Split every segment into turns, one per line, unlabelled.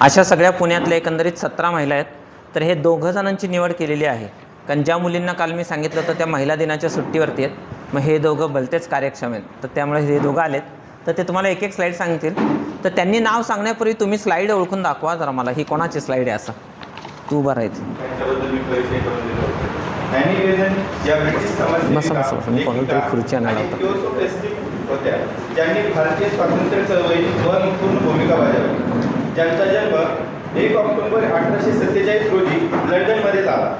अशा सगळ्या पुण्यातल्या एकंदरीत सतरा महिला आहेत. तर हे दोघं जणांची निवड केलेली आहे. कारण ज्या मुलींना काल मी सांगितलं होतं त्या महिला दिनाच्या सुट्टीवरती आहेत. मग हे दोघं भलतेच कार्यक्षम आहेत. तर त्यामुळे हे दोघं आलेत. तर ते तुम्हाला एक एक स्लाईड सांगतील. तर त्यांनी नाव सांगण्यापूर्वी तुम्ही स्लाईड ओळखून दाखवा जरा मला. ही कोणाची स्लाईड आहे असं? तू उभा राहायची
होता.
बसा, बसा, बसा. मी कोणाला तरी खुर्ची आणायला
आणि ज्यांचा जन्म एक ऑक्टोबर अठराशे सत्तेचाळीस रोजी लंडनमध्ये झाला.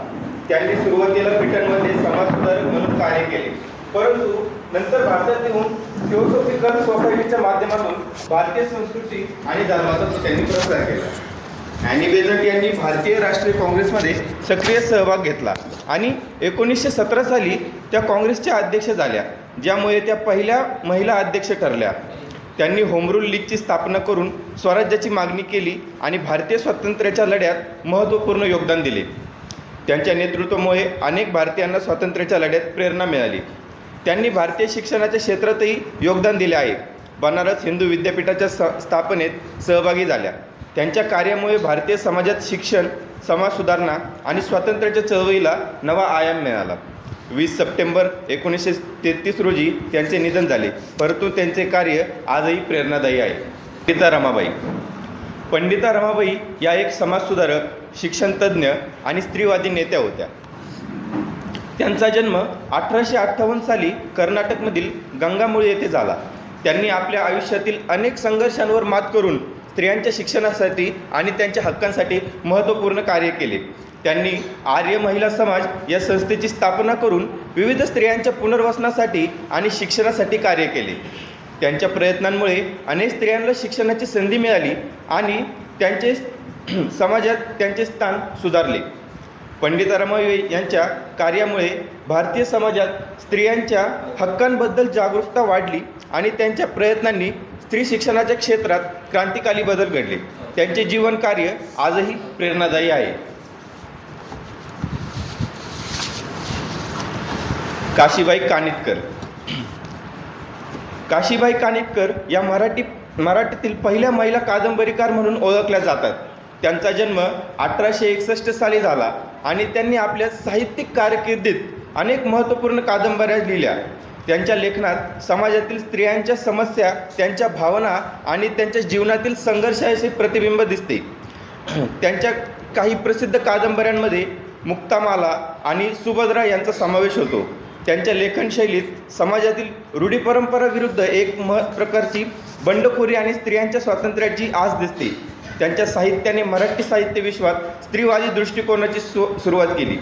त्यांनी सुरुवातीला ब्रिटनमध्ये समाजसुधारक म्हणून कार्य केले. परंतु नंतर भारतात येऊन थिओसॉफिकल सोसायटीच्या माध्यमातून भारतीय संस्कृती आणि धर्माचा त्यांनी प्रसार केला. अॅनी बेझंट यांनी भारतीय राष्ट्रीय काँग्रेसमध्ये सक्रिय सहभाग घेतला आणि एकोणीसशे सतरा साली त्या काँग्रेसच्या अध्यक्ष झाल्या ज्यामुळे त्या पहिल्या महिला अध्यक्ष ठरल्या. त्यांनी होमरूल लीगची स्थापना करून स्वराज्याची मागणी केली आणि भारतीय स्वातंत्र्याच्या लढ्यात महत्त्वपूर्ण योगदान दिले. त्यांच्या नेतृत्वामुळे अनेक भारतीयांना स्वातंत्र्याच्या लढ्यात प्रेरणा मिळाली. त्यांनी भारतीय शिक्षणाच्या क्षेत्रातही योगदान दिले आहे. बनारस हिंदू विद्यापीठाच्या स स्थापनेत सहभागी झाल्या. त्यांच्या कार्यामुळे भारतीय समाजात शिक्षण समाज सुधारणा आणि स्वातंत्र्याच्या चळवळीला नवा आयाम मिळाला. वीस सप्टेंबर एकोणीसशे तेहतीस रोजी त्यांचे निधन झाले. परंतु त्यांचे कार्य आजही प्रेरणादायी आहे. पिता रमाबाई. पंडिता रमाबाई या एक समाजसुधारक शिक्षणतज्ज्ञ आणि स्त्रीवादी नेत्या होत्या. त्यांचा जन्म अठराशे अठ्ठावन्न साली कर्नाटकमधील गंगामुळे येथे झाला. त्यांनी आपल्या आयुष्यातील अनेक संघर्षांवर मात करून स्त्रियांच्या शिक्षणासाठी आणि त्यांच्या हक्कांसाठी महत्त्वपूर्ण कार्य केले. त्यांनी आर्य महिला समाज या संस्थेची स्थापना करून विविध स्त्रियांच्या पुनर्वसनासाठी आणि शिक्षणासाठी कार्य केले. त्यांच्या प्रयत्नांमुळे अनेक स्त्रियांना शिक्षणाची संधी मिळाली आणि त्यांचे समाजात त्यांचे स्थान सुधारले. पंडित रमाबाई यांच्या कार्यामुळे भारतीय समाजात स्त्रियांच्या हक्कांबद्दल जागरूकता वाढली आणि त्यांच्या प्रयत्नांनी स्त्री शिक्षणाच्या क्षेत्रात क्रांतिकारी बदल घडले. त्यांचे जीवन कार्य आजही प्रेरणादायी आहे. काशीबाई कानिटकर. काशीबाई कानिटकर या मराठी मराठीतील पहिल्या महिला कादंबरीकार म्हणून ओळखल्या जातात. त्यांचा जन्म अठराशे एकसष्ट साली झाला आणि त्यांनी आपल्या साहित्यिक कारकिर्दीत अनेक महत्त्वपूर्ण कादंबऱ्या लिहिल्या. त्यांच्या लेखनात समाजातील स्त्रियांच्या समस्या त्यांच्या भावना आणि त्यांच्या जीवनातील संघर्षाचे प्रतिबिंब दिसते. त्यांच्या काही प्रसिद्ध कादंबऱ्यांमध्ये मुक्तामाला आणि सुभद्रा यांचा समावेश होतो. त्यांच्या लेखनशैलीत समाजातील रूढी परंपराविरुद्ध एक मह प्रकारची बंडखोरी आणि स्त्रियांच्या स्वातंत्र्याची आस दिसते. त्यांच्या साहित्याने मराठी साहित्य विश्वात स्त्रीवादी दृष्टिकोनाची सु सुरुवात केली.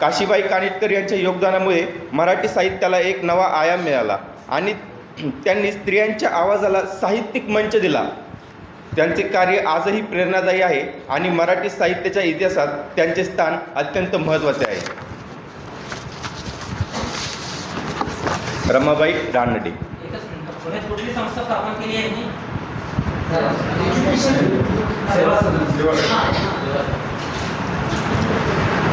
काशीबाई कानिटकर यांच्या योगदानामुळे मराठी साहित्याला एक नवा आयाम मिळाला आणि त्यांनी स्त्रियांच्या आवाजाला साहित्यिक मंच दिला. त्यांचे कार्य आजही प्रेरणादायी आहे आणि मराठी साहित्याच्या इतिहासात त्यांचे स्थान अत्यंत महत्त्वाचे आहे. रमाबाई रानडे.
कुठली संस्था स्थापन केली आहे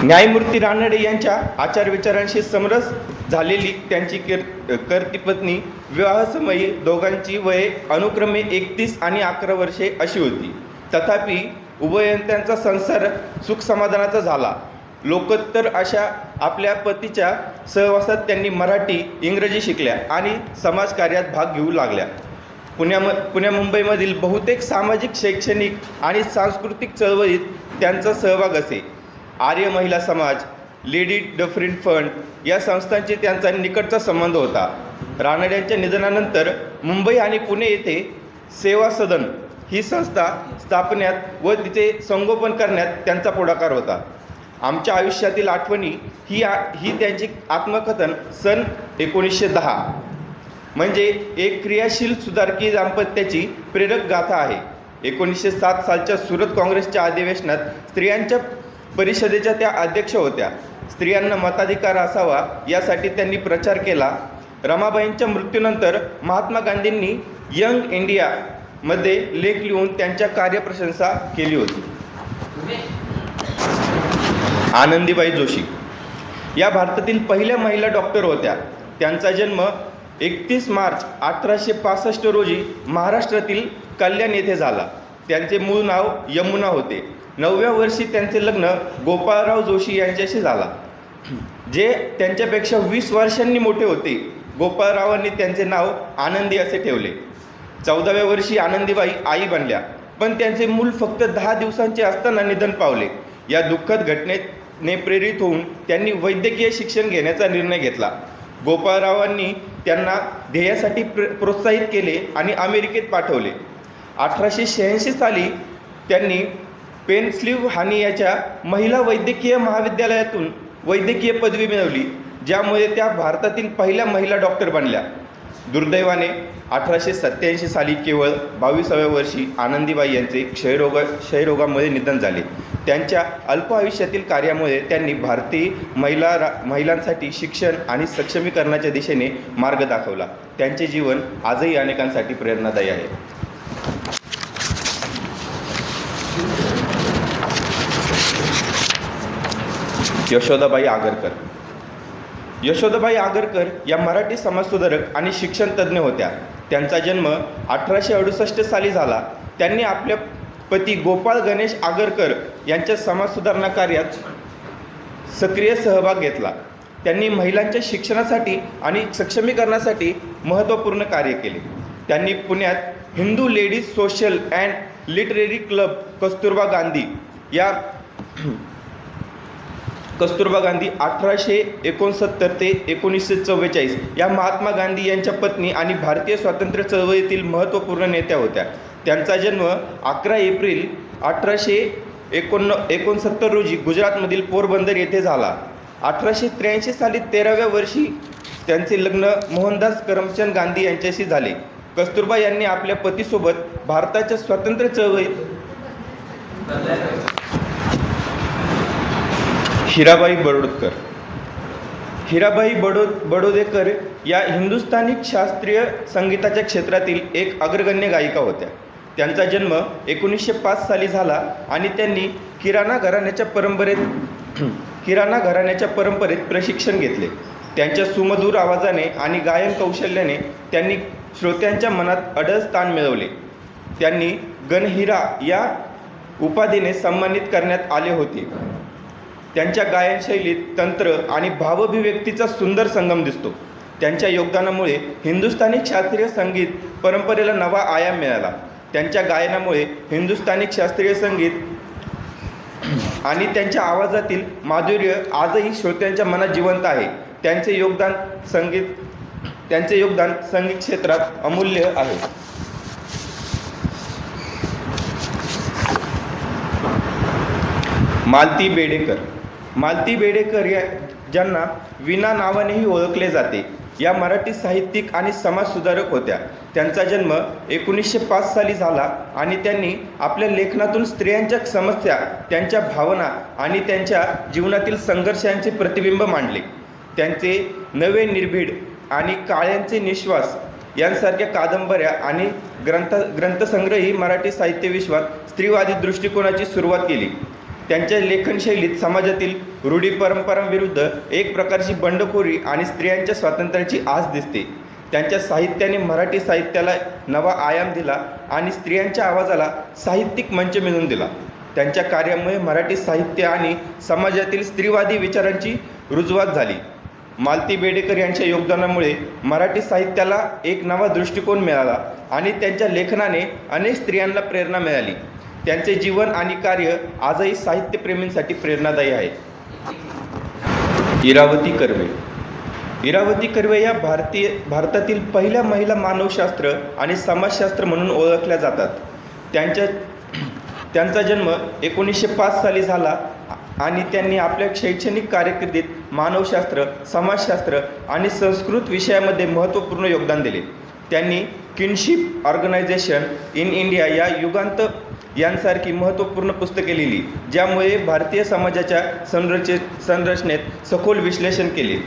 न्यायमूर्ती रानडे यांच्या आचार विचारांशी समरस झालेली त्यांची कीर करती पत्नी विवाहसमयी दोघांची वये अनुक्रमे एकतीस आणि अकरा वर्षे अशी होती. तथापि उभयंत्यांचा संसार सुखसमाधानाचा झाला. लोकोत्तर अशा आपल्या पतीच्या सहवासात त्यांनी मराठी इंग्रजी शिकल्या आणि समाजकार्यात भाग घेऊ लागल्या. पुण्याम पुण्या मुंबईमधील बहुतेक सामाजिक शैक्षणिक आणि सांस्कृतिक चळवळीत त्यांचा सहभाग असे. आर्य महिला समाज लेडी डफरिन फंड या संस्थांशी त्यांचा निकटचा संबंध होता. रानड्यांच्या निधनानंतर मुंबई आणि पुणे येथे सेवा सदन ही संस्था स्थापण्यात व तिचे संगोपन करण्यात त्यांचा पुढाकार होता. आमच्या आयुष्यातील आठवणी ही आ ही त्यांची आत्मकथन सन एकोणीसशे दहा. म्हणजे एक क्रियाशील सुधारकी दाम्पत्याची प्रेरक गाथा आहे. एकोणीसशे सात सालच्या सुरत काँग्रेसच्या अधिवेशनात स्त्रियांच्या परिषदेच्या त्या अध्यक्ष होत्या. स्त्रियांना मताधिकार असावा यासाठी त्यांनी प्रचार केला. रमाबाईंच्या मृत्यूनंतर महात्मा गांधींनी यंग इंडियामध्ये लेख लिहून त्यांच्या कार्यप्रशंसा केली होती. आनंदीबाई जोशी. या भारतातील पहिल्या महिला डॉक्टर होत्या. त्यांचा जन्म एकतीस मार्च अठराशे पासष्ट रोजी महाराष्ट्रातील कल्याण येथे झाला. त्यांचे मूळ नाव यमुना होते. नवव्या वर्षी त्यांचे लग्न गोपाळराव जोशी यांच्याशी झाला. जे त्यांच्यापेक्षा वीस वर्षांनी मोठे होते. गोपाळरावांनी त्यांचे नाव आनंदी असे ठेवले. चौदाव्या वर्षी आनंदीबाई आई बनल्या. पण त्यांचे मूल फक्त दहा दिवसांचे असताना निधन पावले. या दुःखद घटनेत ने प्रेरित होऊन त्यांनी वैद्यकीय शिक्षण घेण्याचा निर्णय घेतला. गोपाळरावांनी त्यांना ध्येयासाठी प्र प्रोत्साहित केले आणि अमेरिकेत पाठवले. अठराशे शहाऐंशी साली त्यांनी पेनस्लिव्ह हानियाच्या महिला वैद्यकीय महाविद्यालयातून वैद्यकीय पदवी मिळवली ज्यामुळे त्या भारतातील पहिल्या महिला डॉक्टर बनल्या. दुर्दैवाने अठराशे सत्याऐंशी साली केवळ बावीसाव्या वर्षी आनंदीबाई यांचे क्षयरोगा क्षयरोगामुळे निधन झाले. त्यांच्या अल्प आयुष्यातील कार्यामुळे त्यांनी भारतीय महिला रा महिलांसाठी शिक्षण आणि सक्षमीकरणाच्या दिशेने मार्ग दाखवला. त्यांचे जीवन आजही अनेकांसाठी प्रेरणादायी आहे. यशोदाबाई आगरकर यशोदाबाई आगरकर या मराठी समाजसुधारक आणि शिक्षण तज्ज्ञ होत्या. त्यांचा जन्म अठराशे अडुसष्ट साली झाला. त्यांनी आपल्या पती गोपाळ गणेश आगरकर यांच्या समाजसुधारणा कार्यात सक्रिय सहभाग घेतला. त्यांनी महिलांच्या शिक्षणासाठी आणि सक्षमीकरणासाठी महत्त्वपूर्ण कार्य केले. त्यांनी पुण्यात Hindu ladies social and literary club Kasturba Gandhi या कस्तुरबा गांधी अठराशे एकोणसत्तर ते एकोणीसशे चव्वेचाळीस या महात्मा गांधी यांच्या पत्नी आणि भारतीय स्वातंत्र्य चळवळीतील महत्त्वपूर्ण नेत्या होत्या. त्यांचा जन्म अकरा एप्रिल अठराशे एकोण एकोणसत्तर रोजी गुजरातमधील पोरबंदर येथे झाला. अठराशे त्र्याऐंशी साली तेराव्या वर्षी त्यांचे लग्न मोहनदास करमचंद गांधी यांच्याशी झाले. कस्तुरबा यांनी आपल्या पतीसोबत भारताच्या स्वातंत्र्य चळवळीत हिराबाई बडोदकर. हिराबाई बडो बडोदेकर या हिंदुस्थानी शास्त्रीय संगीताच्या क्षेत्रातील एक अग्रगण्य गायिका होत्या. त्यांचा जन्म एकोणीसशे पाच साली झाला आणि त्यांनी किराणा घराण्याच्या परंपरेत किराणा घराण्याच्या परंपरेत प्रशिक्षण घेतले. त्यांच्या सुमधूर आवाजाने आणि गायन कौशल्याने त्यांनी श्रोत्यांच्या मनात अडळ स्थान मिळवले. त्यांनी गणहिरा या उपाधीने सन्मानित करण्यात आले होते. त्यांच्या गायनशैलीत तंत्र आणि भावभिव्यक्तीचा सुंदर संगम दिसतो. त्यांच्या योगदानामुळे हिंदुस्थानी शास्त्रीय संगीत परंपरेला नवा आयाम मिळाला. त्यांच्या गायनामुळे हिंदुस्थानी शास्त्रीय संगीत आणि त्यांच्या आवाजातील माधुर्य आजही श्रोत्यांच्या मनात जिवंत आहे. त्यांचे योगदान संगीत त्यांचे योगदान संगीत क्षेत्रात अमूल्य आहे. मालती बेडेकर मालती बेडेकर या ज्यांना विना नावानेही ओळखले जाते या मराठी साहित्यिक आणि समाजसुधारक होत्या. त्यांचा जन्म एकोणीसशे पाच साली झाला आणि त्यांनी आपल्या लेखनातून स्त्रियांच्या समस्या त्यांच्या भावना आणि त्यांच्या जीवनातील संघर्षांचे प्रतिबिंब मांडले. त्यांचे नवे निर्भीड आणि काळ्यांचे निश्वास यांसारख्या कादंबऱ्या आणि ग्रंथ ग्रंथसंग्रही मराठी साहित्य विश्वात स्त्रीवादी दृष्टिकोनाची सुरुवात केली. त्यांच्या लेखनशैलीत समाजातील रूढी परंपरांविरुद्ध एक प्रकारची बंडखोरी आणि स्त्रियांच्या स्वातंत्र्याची आस दिसते. त्यांच्या साहित्याने मराठी साहित्याला नवा आयाम दिला आणि स्त्रियांच्या आवाजाला साहित्यिक मंच मिळवून दिला. त्यांच्या कार्यामुळे मराठी साहित्य आणि समाजातील स्त्रीवादी विचारांची रुजवात झाली. मालती बेडेकर यांच्या योगदानामुळे मराठी साहित्याला एक नवा दृष्टिकोन मिळाला आणि त्यांच्या लेखनाने अनेक स्त्रियांना प्रेरणा मिळाली. त्यांचे जीवन आणि कार्य आजही साहित्यप्रेमींसाठी प्रेरणादायी आहे. इरावती कर्वे. इरावती कर्वे या भारतीय भारतातील पहिल्या महिला मानवशास्त्र आणि समाजशास्त्र म्हणून ओळखल्या जातात. त्यांच्या त्यांचा जन्म एकोणीसशे पाच साली झाला आणि त्यांनी आपल्या शैक्षणिक कार्यकिर्दीत मानवशास्त्र समाजशास्त्र आणि संस्कृत विषयामध्ये महत्त्वपूर्ण योगदान दिले. त्यांनी किनशिप ऑर्गनायझेशन इन इंडिया या युगांत यांसारखी महत्त्वपूर्ण पुस्तके लिहिली ज्यामुळे भारतीय समाजाच्या संरचे संरचनेत सखोल विश्लेषण केले.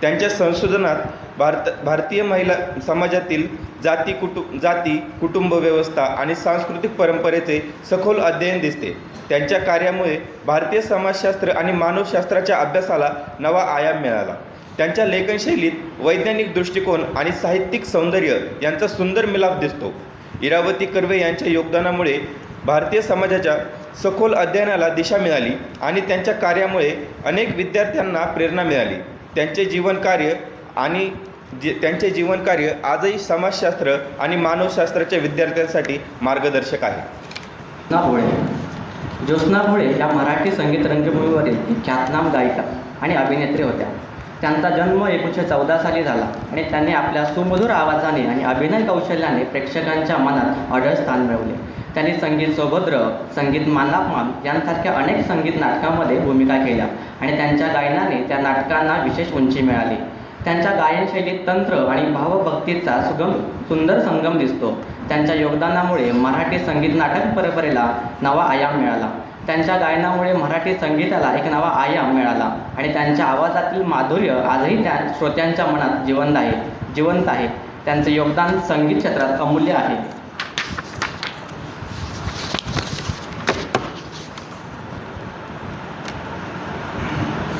त्यांच्या संशोधनात भारत भारतीय महिला समाजातील जाती कुटु जाती कुटुंब व्यवस्था आणि सांस्कृतिक परंपरेचे सखोल अध्ययन दिसते. त्यांच्या कार्यामुळे भारतीय समाजशास्त्र आणि मानवशास्त्राच्या अभ्यासाला नवा आयाम मिळाला. त्यांच्या लेखनशैलीत वैज्ञानिक दृष्टिकोन आणि साहित्यिक सौंदर्य यांचा सुंदर मिलाप दिसतो. इरावती कर्वे यांच्या योगदानामुळे भारतीय समाजाच्या सखोल अध्ययनाला दिशा मिळाली आणि त्यांच्या कार्यामुळे अनेक विद्यार्थ्यांना प्रेरणा मिळाली. त्यांचे जीवनकार्य आणि जे त्यांचे जीवनकार्य आजही समाजशास्त्र आणि मानवशास्त्राच्या विद्यार्थ्यांसाठी मार्गदर्शक आहे.
भोळे. ज्योत्स्ना भोळे या मराठी संगीत रंगभूमीवरील ख्यातनाम गायिका आणि अभिनेत्री होत्या. त्यांचा जन्म एकोणीसशे चौदा साली झाला आणि त्यांनी आपल्या सुमधुर आवाजाने आणि अभिनय कौशल्याने प्रेक्षकांच्या मनात अढळ स्थान मिळवले. त्यांनी संगीत सौभद्र संगीत मानापमान यांसारख्या अनेक संगीत नाटकांमध्ये भूमिका केल्या आणि त्यांच्या गायनाने त्या नाटकांना विशेष उंची मिळाली. त्यांच्या गायनशैलीत तंत्र आणि भावभक्तीचा सुगम सुंदर संगम दिसतो. त्यांच्या योगदानामुळे मराठी संगीत नाटक परंपरेला नवा आयाम मिळाला. त्यांच्या गायनामुळे मराठी संगीताला एक नवा आयाम मिळाला आणि त्यांच्या आवाजातील माधुर्य आजही त्या श्रोत्यांच्या मनात जिवंत आहे जिवंत आहे. त्यांचे योगदान संगीत क्षेत्रात अमूल्य आहे.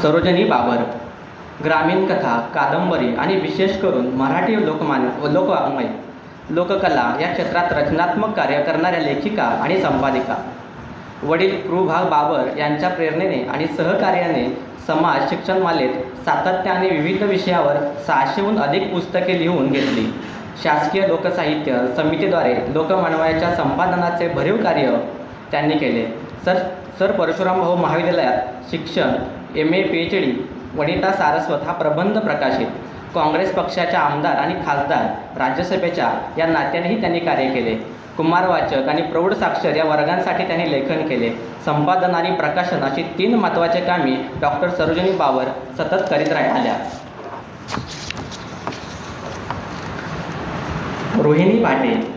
सरोजनी बाबर ग्रामीण कथा कादंबरी आणि विशेष करून मराठी लोकमान्य लोकवाङ्मय लोककला या क्षेत्रात रचनात्मक कार्य करणाऱ्या लेखिका आणि संपादिका. वडील कृभाग बाबर यांच्या प्रेरणेने आणि सहकार्याने समाज शिक्षण मालेत सातत्याने विविध विषयावर सहाशेहून अधिक पुस्तके लिहून घेतली. शासकीय लोकसाहित्य समितीद्वारे लोकमानवाच्या संपादनाचे भरीव कार्य त्यांनी केले. सर सर परशुराम भाऊ महाविद्यालयात शिक्षण M A P H D Vanita Saraswat हा प्रबंध प्रकाशित. काँग्रेस पक्षाच्या आमदार आणि खासदार राज्यसभेच्या या नात्यानेही त्यांनी कार्य केले. कुमारवाचक आणि प्रौढ साक्षर या वर्गांसाठी त्यांनी लेखन केले. संपादन आणि प्रकाशन अशी तीन महत्त्वाचे कामे डॉक्टर सरोजिनी बाबर सतत करीत राहिल्या. रोहिणी भाटे.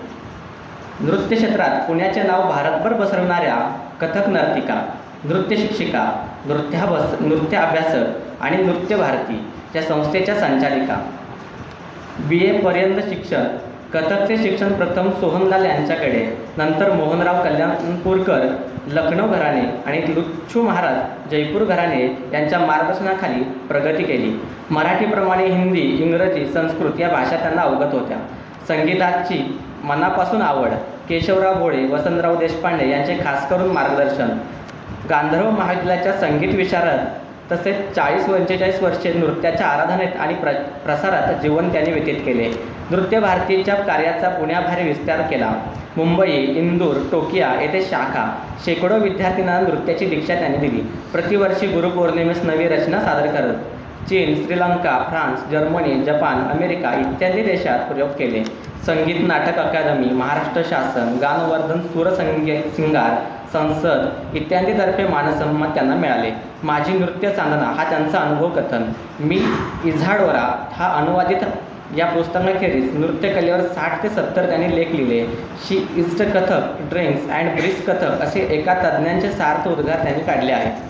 नृत्य क्षेत्रात पुण्याचे नाव भारतभर पसरवणाऱ्या कथक नर्तिका नृत्य शिक्षिका नृत्याभस नृत्य अभ्यासक आणि नृत्य भारती या संस्थेच्या संचालिका. बी. एपर्यंत शिक्षण कथकचे शिक्षण प्रथम सोहनलाल यांच्याकडे नंतर मोहनराव कल्याणपूरकर लखनौ घराणे आणि लुच्छू महाराज जयपूर घराणे यांच्या मार्गदर्शनाखाली प्रगती केली. मराठीप्रमाणे हिंदी इंग्रजी संस्कृत या भाषा त्यांना अवगत होत्या. संगीताची मनापासून आवड केशवराव भोळे वसंतराव देशपांडे यांचे खास करून मार्गदर्शन. गांधर्व महाविद्यालयाच्या संगीत विशारद तसेच चाळीस पंचेचाळीस वर्षे नृत्याच्या आराधनेत आणि प्र प्रसारात जीवन त्यांनी व्यतीत केले. नृत्य भारतीच्या कार्याचा पुण्याबाहेर विस्तार केला. मुंबई इंदूर टोकिया येथे शाखा. शेकडो विद्यार्थ्यांना नृत्याची दीक्षा त्यांनी दिली. प्रतिवर्षी गुरुपौर्णिमेस नवी रचना सादर करत चीन Sri Lanka France Germany Japan America इत्यादी देशात प्रयोग केले. संगीत नाटक अकादमी महाराष्ट्र शासन गानवर्धन सूरसंगे सिंगार संसद इत्यादीतर्फे मानसन्मान त्यांना मिळाले. माझी नृत्य चांदना हा त्यांचा अनुभव कथन. मी इझाडोरा हा अनुवादित या पुस्तकाखेरीज नृत्यकलेवर साठ ते सत्तर त्यांनी लेख लिहिले. शी east Kathak drinks and bridge Kathak असे एका तज्ज्ञांचे सार्थ उद्गार त्यांनी काढले आहेत.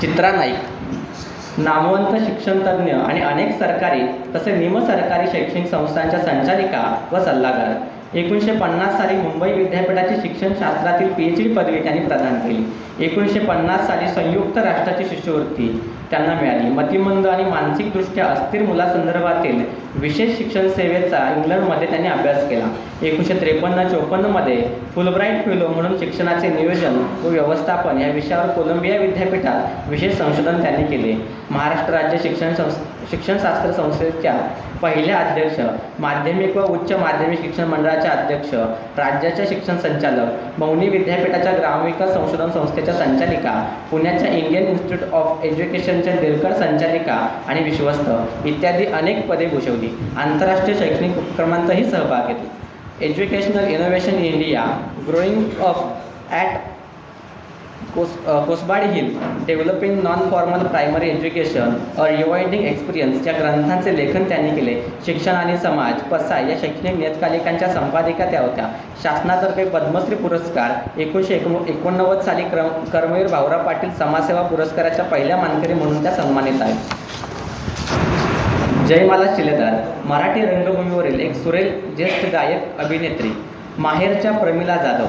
चित्रा नाईक नामवंत शिक्षणतज्ज्ञ आणि अनेक सरकारी तसे निमसरकारी शैक्षणिक संस्थांच्या संचालिका व सल्लागार. एकोणीसशे पन्नास साली मुंबई विद्यापीठाची शिक्षणशास्त्रातील पी एच डी पदवी त्यांनी प्रदान केली. एकोणीसशे पन्नास साली संयुक्त राष्ट्राची शिष्यवृत्ती. त्यांना मिळाली. मतिमंद आणि मानसिकदृष्ट्या अस्थिर मुलासंदर्भातील विशेष शिक्षण सेवेचा इंग्लंडमध्ये त्यांनी अभ्यास केला. एकोणीसशे त्रेपन्न चोपन्नमध्ये फुलब्राईट फेलो म्हणून शिक्षणाचे नियोजन व व्यवस्थापन या विषयावर कोलंबिया विद्यापीठात विशेष संशोधन त्यांनी केले. महाराष्ट्र राज्य शिक्षण संस् शिक्षणशास्त्र संस्थेच्या पहिल्या अध्यक्ष माध्यमिक व उच्च माध्यमिक शिक्षण मंडळाच्या अध्यक्ष राज्याच्या शिक्षण संचालक मौनी विद्यापीठाच्या ग्रामविकास संशोधन संस्थेच्या संचालिका पुण्याच्या इंडियन इन्स्टिट्यूट ऑफ एज्युकेशनच्या दिलकर संचालिका आणि विश्वस्त इत्यादी अनेक पदे भूषवली. आंतरराष्ट्रीय शैक्षणिक उपक्रमांतही सहभाग घेतला. Educational innovation India growing up at कोस Kosbadi hill developing non formal primary education a rewinding experience या ग्रंथांचे लेखन त्यांनी केले. शिक्षण आणि समाज पसाय या शैक्षणिक नियतकालिकांच्या संपादिका त्या होत्या. शासनातर्फे पद्मश्री पुरस्कार एकोणीसशे एकोण एकोणनव्वद साली क्रम कर्मवीर भाऊराव पाटील समाजसेवा पुरस्काराच्या पहिल्या मानकरी म्हणून त्या सन्मानित आहेत. जयमाला शिलेदार मराठी रंगभूमीवरील एक सुरेल ज्येष्ठ गायक अभिनेत्री माहेरच्या प्रमिला जाधव.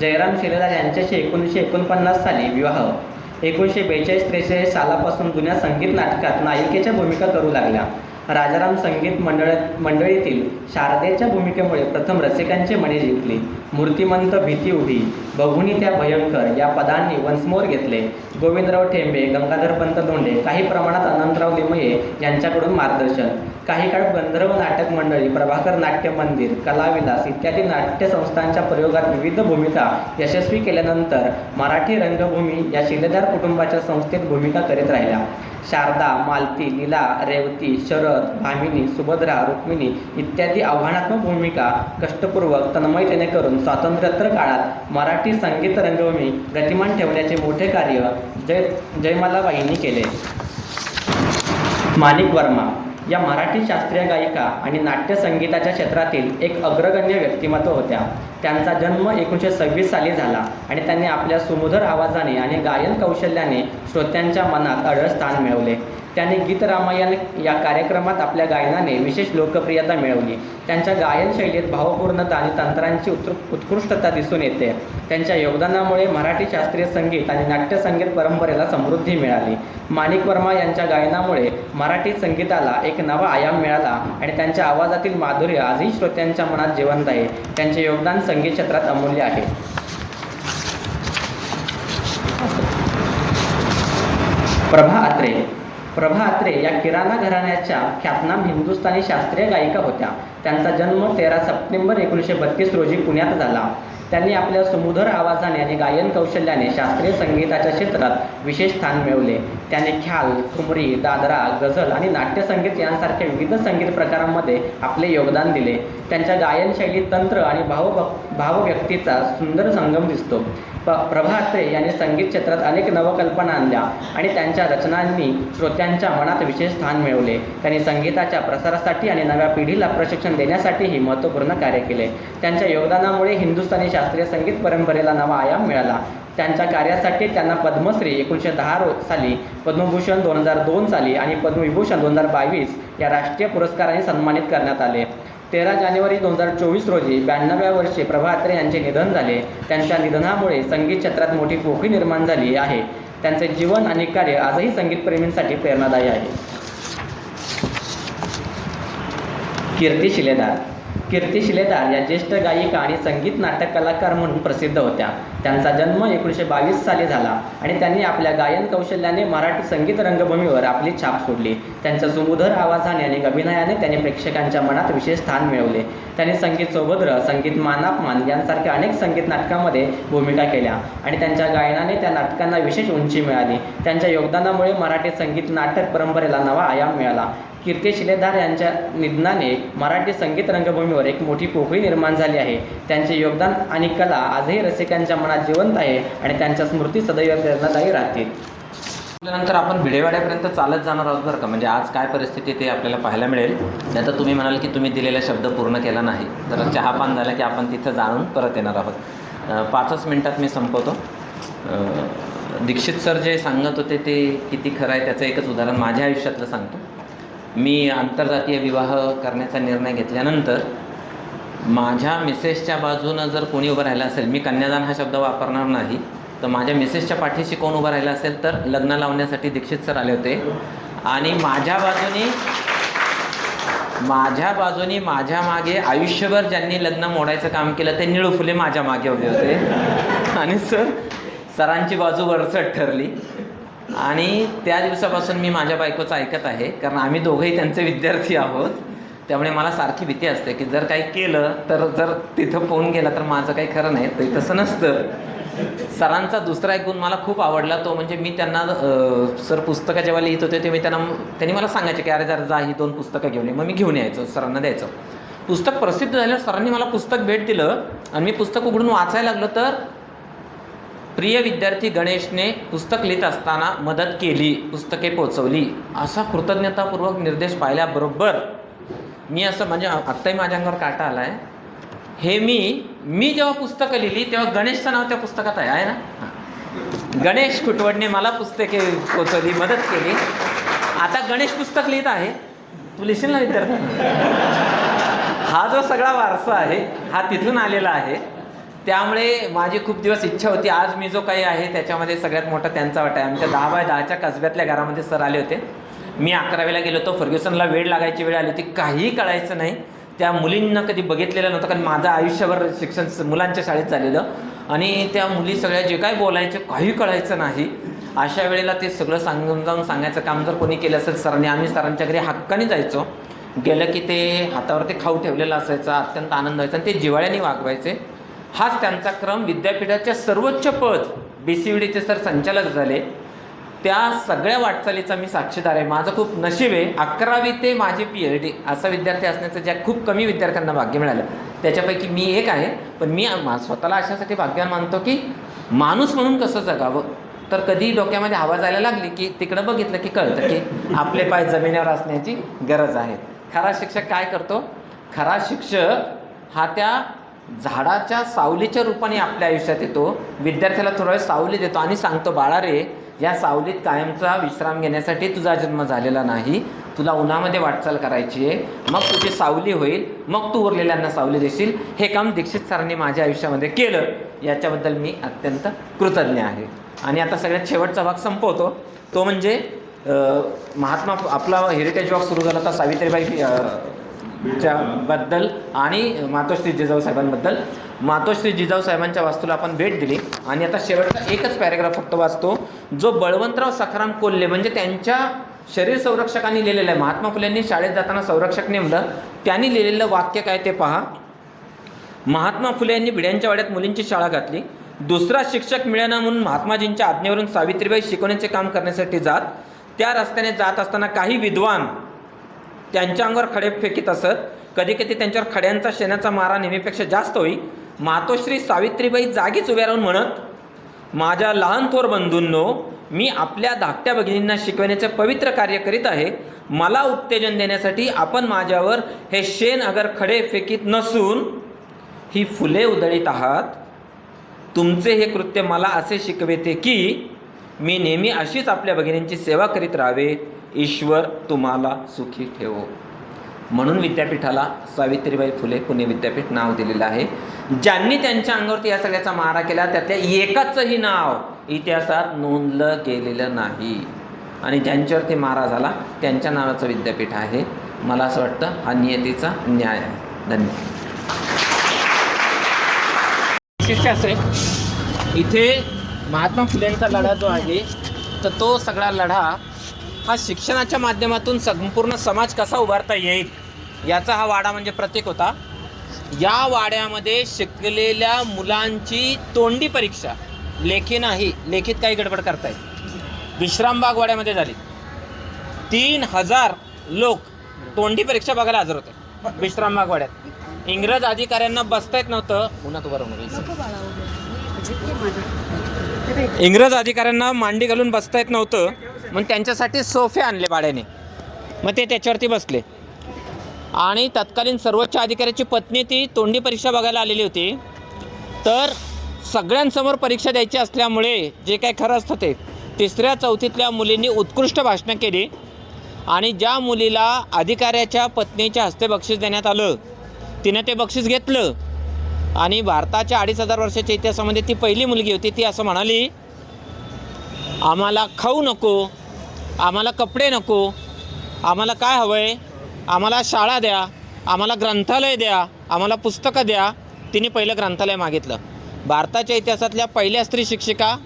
जयराम शिलेदार यांच्याशी एकोणीसशे एकोणपन्नास साली विवाह. एकोणीसशे बेचाळीस त्रेचाळीस सालापासून जुन्या संगीत नाटकात नायिकेच्या भूमिका करू लागल्या. राजाराम संगीत मंडळ मंडळीतील शारदेच्या भूमिकेमुळे प्रथम रसिकांचे मने जिंकले. मूर्तिमंत भीती उभी. बघुनी त्या भयंकर या पदांनी वन्समोर घेतले. गोविंदराव ठेंबे गंगाधरपंत धोंडे काही प्रमाणात अनंतराव लिमये यांच्याकडून मार्गदर्शन. काही काळ गंधर्व नाटक मंडळी प्रभाकर नाट्य मंदिर कलाविलास इत्यादी नाट्य संस्थांच्या प्रयोगात विविध भूमिका यशस्वी केल्यानंतर मराठी रंगभूमी या शिलेदार कुटुंबाच्या संस्थेत भूमिका करीत राहिल्या. शारदा मालती लीला रेवती शरद भामिनी सुभद्रा रुक्मिणी इत्यादी आव्हानात्मक भूमिका कष्टपूर्वक तन्मयतेने करून स्वातंत्र्योत्तर काळात मराठी संगीत रंगभूमी गतिमान ठेवण्याचे मोठे कार्य जय जयमालाबाईंनी केले. माणिक वर्मा या मराठी शास्त्रीय गायिका आणि नाट्य संगीताच्या क्षेत्रातील एक अग्रगण्य व्यक्तिमत्व होत्या. त्यांचा जन्म एकोणीसशे सव्वीस साली झाला आणि त्यांनी आपल्या सुमधुर आवाजाने आणि गायन कौशल्याने श्रोत्यांच्या मनात अढळ स्थान मिळवले. त्यांनी गीत रामायण या कार्यक्रमात आपल्या गायनाने विशेष लोकप्रियता मिळवली. त्यांच्या गायन शैलीत भावपूर्णता आणि तंत्रांची उत् उत्कृष्टता दिसून येते. त्यांच्या योगदानामुळे मराठी शास्त्रीय संगीत आणि नाट्यसंगीत परंपरेला समृद्धी मिळाली. माणिक वर्मा यांच्या गायनामुळे मराठी संगीताला एक नवा आयाम मिळाला आणि त्यांच्या आवाजातील माधुर्य आजही श्रोत्यांच्या मनात जिवंत आहे. त्यांचे योगदान संगीत क्षेत्रात अमूल्य आहे. प्रभा अत्रे प्रभा अत्रे या किराणा घराण्याच्या ख्यातनाम हिंदुस्थानी शास्त्रीय गायिका होत्या. त्यांचा जन्म तेरा सप्टेंबर एकोणीसशे बत्तीस रोजी पुण्यात झाला. त्यांनी आपल्या सुमधुर आवाजाने आणि गायन कौशल्याने शास्त्रीय संगीताच्या क्षेत्रात विशेष स्थान मिळवले. त्याने ख्याल ठुमरी दादरा गझल आणि नाट्यसंगीत यांसारख्या विविध संगीत प्रकारांमध्ये आपले योगदान दिले. त्यांच्या गायन शैली तंत्र आणि भाव भावव्यक्तीचा सुंदर संगम दिसतो. प प्रभात्रे यांनी संगीत क्षेत्रात अनेक नवकल्पना आणल्या आणि त्यांच्या रचनांनी श्रोत्यांच्या मनात विशेष स्थान मिळवले. त्यांनी संगीताच्या प्रसारासाठी आणि नव्या पिढीला प्रशिक्षण देण्यासाठीही महत्त्वपूर्ण कार्य केले. त्यांच्या योगदानामुळे हिंदुस्थानी शास्त्रीय संगीत परंपरेला नवा आयाम मिळाला. त्यांच्या कार्यासाठी त्यांना पद्मश्री एकोणीसशे दहा रो साली पद्मभूषण दोन हजार दोन साली आणि पद्मविभूषण दोन हजार बावीस या राष्ट्रीय पुरस्काराने सन्मानित करण्यात आले. तेरा जानेवारी दोन हजार चोवीस रोजी ब्याण्णव्या वर्षी प्रभात्रे यांचे निधन झाले. त्यांच्या निधनामुळे संगीत क्षेत्रात मोठी पोकळी निर्माण झाली आहे. त्यांचे जीवन आणि कार्य आजही संगीतप्रेमींसाठी प्रेरणादायी आहे. कीर्ती शिलेदार कीर्ती शिलेदार या ज्येष्ठ गायिका आणि संगीत नाटक कलाकार म्हणून प्रसिद्ध होत्या. त्यांचा जन्म एकोणीसशे बावीस साली झाला आणि त्यांनी आपल्या गायन कौशल्याने मराठी संगीत रंगभूमीवर आपली छाप सोडली. त्यांच्या सुमुधर आवाजाने आणि अभिनयाने त्यांनी प्रेक्षकांच्या मनात विशेष स्थान मिळवले. त्यांनी संगीत सौभद्र संगीत मानापमान यांसारख्या अनेक संगीत नाटकांमध्ये भूमिका केल्या आणि त्यांच्या गायनाने त्या नाटकांना विशेष उंची मिळाली. त्यांच्या योगदानामुळे मराठी संगीत नाटक परंपरेला नवा आयाम मिळाला. कीर्ती शिलेदार यांच्या निधनाने मराठी संगीत रंगभूमीवर एक मोठी पोकळी निर्माण झाली आहे. त्यांचे योगदान आणि कला आजही रसिकांच्या मनात जिवंत आहे आणि त्यांच्या स्मृती सदैव प्रेरणादायी राहतील.
त्यानंतर आपण भिडेवाड्यापर्यंत चालत जाणार आहोत बरं का? म्हणजे आज काय परिस्थिती ते आपल्याला पाहायला मिळेल. नंतर तुम्ही म्हणाल की तुम्ही दिलेला शब्द पूर्ण केला नाही. तर चहापान झाला की आपण तिथं जाणून परत येणार आहोत. पाचच मिनटात मी संपवतो. दीक्षित सर जे सांगत होते ते किती खरं आहे त्याचं एकच उदाहरण माझ्या आयुष्यातलं सांगतो. मी आंतरजातीय विवाह करण्याचा निर्णय घेतल्यानंतर माझ्या मिसेसच्या बाजूनं जर कोणी उभं राहिलं असेल मी कन्यादान हा शब्द वापरणार नाही तर माझ्या मिसेसच्या पाठीशी कोण उभं राहिलं असेल तर लग्न लावण्यासाठी दीक्षित सर आले होते. आणि माझ्या बाजूने माझ्या बाजूनी माझ्या मागे आयुष्यभर ज्यांनी लग्न मोडायचं काम केलं ते निळू फुले माझ्या मागे उभे होते. आणि सर सरांची बाजू वरचट ठरली. आणि त्या दिवसापासून मी माझ्या बायकोचं ऐकत आहे कारण आम्ही दोघंही त्यांचे विद्यार्थी आहोत. त्यामुळे मला सारखी भीती असते की जर काही केलं तर जर तिथं फोन केला तर माझं काही खरं नाही. ते तसं नसतं. सरांचा दुसरा एक गुण मला खूप आवडला तो म्हणजे मी त्यांना सर पुस्तकं जेव्हा लिहित होते ते मी त्यांना त्यांनी मला सांगायचे की अरे जर जा ही दोन पुस्तकं घेऊन ये. मग मी घेऊन यायचो सरांना द्यायचो. पुस्तक प्रसिद्ध झालं सरांनी मला पुस्तक भेट दिलं आणि मी पुस्तक उघडून वाचायला लागलो तर प्रिय विद्यार्थी गणेशने पुस्तक लिहित असताना मदत केली पुस्तके पोचवली. असा कृतज्ञतापूर्वक निर्देश पाहिल्याबरोबर मी असं म्हणजे आत्ताही माझ्या अंगावर काटा आला आहे हे मी मी जेव्हा पुस्तकं लिहिली तेव्हा गणेशचं नाव त्या पुस्तकात आहे ना? गणेश खुटवडने मला पुस्तके पोचवली मदत केली. आता गणेश पुस्तक लिहित आहे. तू लिहिशील ना विद्यार्थी? हा जो सगळा वारसा आहे हा तिथून आलेला आहे. त्यामुळे माझी खूप दिवस इच्छा होती. आज मी जो काही आहे त्याच्यामध्ये सगळ्यात मोठा त्यांचा वाटा आहे. आमच्या दहा बाय दहाच्या कसब्यातल्या घरामध्ये सर आले होते. मी अकरावीला गेलो होतो. फर्ग्युसनला वेळ लागायची वेळ आली होती. काहीही कळायचं नाही. त्या मुलींना कधी बघितलेलं नव्हतं कारण माझं आयुष्यभर शिक्षण स- मुलांच्या शाळेत चाललेलं आणि त्या मुली सगळ्या जे काय बोलायचे काही कळायचं नाही. अशा वेळेला ते सगळं सांगून जाऊन सांगायचं काम जर कोणी केलं असेल सरांनी आम्ही सरांच्या घरी हक्काने जायचो. गेलं की ते हातावरती खाऊ ठेवलेलं असायचा. अत्यंत आनंद व्हायचा. आणि ते जिवाळ्याने वागवायचे. हाच त्यांचा क्रम. विद्यापीठाच्या सर्वोच्च पद बी सी व्ही डीचे सर संचालक झाले. त्या सगळ्या वाटचालीचा मी साक्षीदार आहे. माझं खूप नशीब आहे. अकरावी ते माझी पी एच डी असा विद्यार्थी असण्याचं ज्या खूप कमी विद्यार्थ्यांना भाग्य मिळालं. त्याच्यापैकी मी एक आहे. पण मी मा- स्वतःला अशासाठी भाग्यवान मानतो की माणूस म्हणून कसं जगावं? तर कधी डोक्यामध्ये हवा जायला लागली की तिकडं बघितलं की कळतं की आपले पाय जमिनीवर असण्याची गरज आहे. खरा शिक्षक काय करतो? खरा शिक्षक हा त्या झाडाच्या सावलीच्या रूपाने आपल्या आयुष्यात येतो. विद्यार्थ्याला थोडा वेळ सावली देतो. आणि सांगतो बाळा रे या सावलीत कायमचा विश्राम घेण्यासाठी तुझा जन्म झालेला नाही. तुला उन्हामध्ये वाटचाल करायची आहे. मग तुझी सावली होईल. मग तू उरलेल्यांना सावली देशील. हे काम दीक्षित सरांनी माझ्या आयुष्यामध्ये केलं. याच्याबद्दल मी अत्यंत कृतज्ञ आहे. आणि आता सगळ्यात शेवटचा भाग संपवतो. तो म्हणजे महात्मा आपला हेरिटेज वॉक सुरू झाला होता सावित्रीबाई च्या बद्दल आणि मातोश्री जिजाऊ साहेबांबद्दल. मातोश्री जिजाऊ साहेबांच्या वास्तूला आपण भेट दिली. आणि आता शेवटचा एकच पॅरेग्राफ फक्त वाचतो. जो बळवंतराव सखाराम कोल्हे म्हणजे त्यांच्या शरीर संरक्षकांनी लिहिलेलं आहे. महात्मा फुलेंनी शाळेत जाताना संरक्षक नेमलं. त्यांनी लिहिलेलं वाक्य काय ते पहा. महात्मा फुले यांनी भिड्यांच्या वाड्यात मुलींची शाळा घातली. दुसरा शिक्षक मिळेना म्हणून महात्माजींच्या आज्ञेवरून सावित्रीबाई शिकवण्याचे काम करण्यासाठी जात. त्या रस्त्याने जात असताना काही विद्वान त्यांच्या अंगावर खडे फेकीत असत. कधी कधी त्यांच्यावर खड्यांचा शेणाचा मारा नेहमीपेक्षा जास्त होई. मातोश्री सावित्रीबाई जागीच उभ्या राहून म्हणत माझ्या लहान थोर बंधूंनो मी आपल्या धाकट्या भगिनींना शिकवण्याचे पवित्र कार्य करीत आहे. मला उत्तेजन देण्यासाठी आपण माझ्यावर हे शेण अगर खडे फेकीत नसून ही फुले उधळीत आहात. तुमचे हे कृत्य मला असे शिकवेते की मी नेहमी अशीच आपल्या भगिनींची सेवा करीत राहावे. ईश्वर तुम्हाला सुखी ठेवो. म्हणून विद्यापीठाला सावित्रीबाई फुले पुणे विद्यापीठ नाव दिलेलं आहे. ज्यांनी त्यांच्या अंगावरती या सगळ्याचा मारा केला त्यातल्या एकाचंही नाव इतिहासात नोंदलं गेलेलं नाही. आणि ज्यांच्यावरती मारा झाला त्यांच्या नावाचं विद्यापीठ आहे. मला असं वाटतं हा नियतीचा न्याय आहे. धन्यवाद. वैशिष्ट्य असे इथे महात्मा फुलेंचा लढा जो आहे तर तो सगळा लढा हा शिक्षणाच्या माध्यमातून संपूर्ण समाज कसा उभारता येईल याचा हा वाडा म्हणजे प्रतीक होता. या वाड्यामध्ये शिकलेल्या मुलांची तोंडी परीक्षा लेखी नाही लेखीत काही गडबड करतायत. विश्रामबाग वाड्यामध्ये झाली. तीन हजार लोक तोंडी परीक्षा बघायला हजर होते विश्रामबाग वाड्यात. इंग्रज अधिकाऱ्यांना बसता येत नव्हतं. उन्हात उभं राहून इंग्रज अधिकाऱ्यांना मांडी घालून बसता येत नव्हतं. मग त्यांच्यासाठी सोफे आणले भाड्याने. मग ते त्याच्यावरती बसले. आणि तत्कालीन सर्वोच्च अधिकाऱ्याची पत्नी ती तोंडी परीक्षा बघायला आलेली होती. तर सगळ्यांसमोर परीक्षा द्यायची असल्यामुळे जे काय खरं असतं ते. तिसऱ्या चौथीतल्या मुलींनी उत्कृष्ट भाषणं केली. आणि ज्या मुलीला अधिकाऱ्याच्या पत्नीच्या हस्ते बक्षीस देण्यात आलं तिनं ते बक्षीस घेतलं. आणि भारताच्या अडीच हजार वर्षाच्या इतिहासामध्ये ती पहिली मुलगी होती ती असं म्हणाली आम्हाला खाऊ नको आम्हाला कपडे नको. आम्हाला काय हवं आहे आम्हाला शाळा द्या. आम्हाला ग्रंथालय द्या. आम्हाला पुस्तकं द्या. तिने पहिलं ग्रंथालय मागितलं. भारताच्या इतिहासातल्या पहिल्या स्त्री शिक्षिका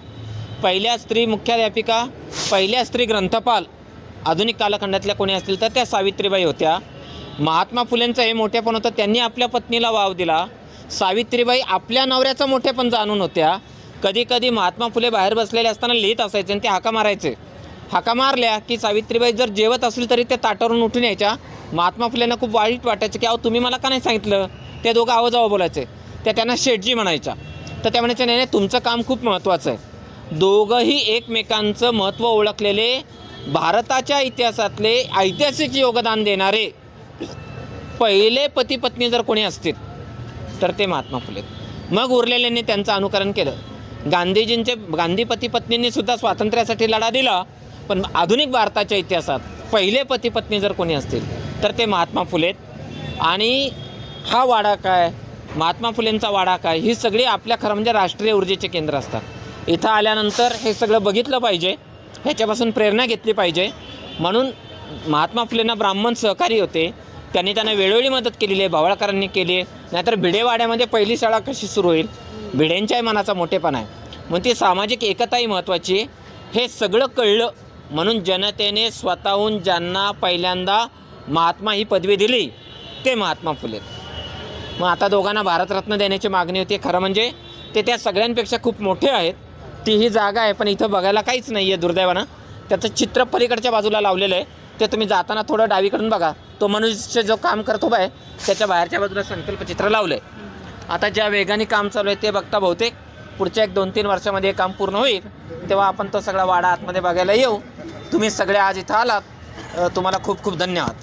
पहिल्या स्त्री मुख्याध्यापिका पहिल्या स्त्री ग्रंथपाल आधुनिक कालखंडातल्या कोणी असतील तर त्या सावित्रीबाई होत्या. महात्मा फुलेंचं हे मोठेपण होतं. त्यांनी आपल्या पत्नीला वाव दिला. सावित्रीबाई आपल्या नवऱ्याचं मोठेपण जाणून होत्या. कधी कधी महात्मा फुले बाहेर बसलेले असताना लिहित असायचे आणि ते हाका मारायचे. हाका मारल्या की सावित्रीबाई जर जेवत असली तरी त्या ताटावरून उठून यायच्या महात्मा फुलेंना खूप वाईट वाटायचं की अहो तुम्ही मला का नाही सांगितलं? ते दोघं आवाजावं बोलायचे. त्या त्यांना शेटजी म्हणायच्या. तर त्या म्हणायच्या नाही नाही तुमचं काम खूप महत्त्वाचं आहे. दोघंही एकमेकांचं महत्त्व ओळखलेले भारताच्या इतिहासातले ऐतिहासिक योगदान देणारे पहिले पती पत्नी जर कोणी असतील तर ते महात्मा फुले. मग उरलेल्यांनी त्यांचं अनुकरण केलं. गांधीजींचे गांधी पती पत्नींनी सुद्धा स्वातंत्र्यासाठी लढा दिला. पण आधुनिक भारताच्या इतिहासात पहिले पती पत्नी जर कोणी असतील तर ते महात्मा फुलेत आणि हा वाडा काय महात्मा फुलेंचा वाडा काय ही सगळी आपल्या खरं म्हणजे राष्ट्रीय ऊर्जेचे केंद्र असतात. इथं आल्यानंतर हे सगळं बघितलं पाहिजे ह्याच्यापासून प्रेरणा घेतली पाहिजे. म्हणून महात्मा फुलेंना ब्राह्मण सहकारी होते त्यांनी त्यांना वेळोवेळी मदत केलेली आहे भावळकरांनी केली आहे. नाहीतर भिडेवाड्यामध्ये पहिली शाळा कशी सुरू होईल? भिडेंच्याही मनाचा मोठेपणा आहे. म्हणून ती सामाजिक एकताही महत्त्वाची आहे. हे सगळं कळलं म्हणून जनतेने स्वतःहून ज्यांना पहिल्यांदा महात्मा ही पदवी दिली ते महात्मा फुले. मग आता दोघांना भारतरत्न देण्याची मागणी होती. खरं म्हणजे ते त्या सगळ्यांपेक्षा खूप मोठे आहेत. ती ही जागा आहे पण इथं बघायला काहीच नाही आहे दुर्दैवानं. त्याचं चित्र पलीकडच्या बाजूला लावलेलं आहे. ते तुम्ही जाताना थोडं डावीकडून बघा. तो मनुष्य जो काम करतो बाय त्याच्या बाहेरच्या बाजूला संकल्पचित्र लावलं आहे आता ज्या वेगाने काम चालू आहे ते बघता बहुतेक पुढच्या एक दोन तीन वर्षामध्ये हे काम पूर्ण होईल तेव्हा आपण तो सगळा वाडा आतमध्ये बघायला येऊ. तुम्ही सगळे आज इथं आलात. तुम्हाला खूप खूप धन्यवाद.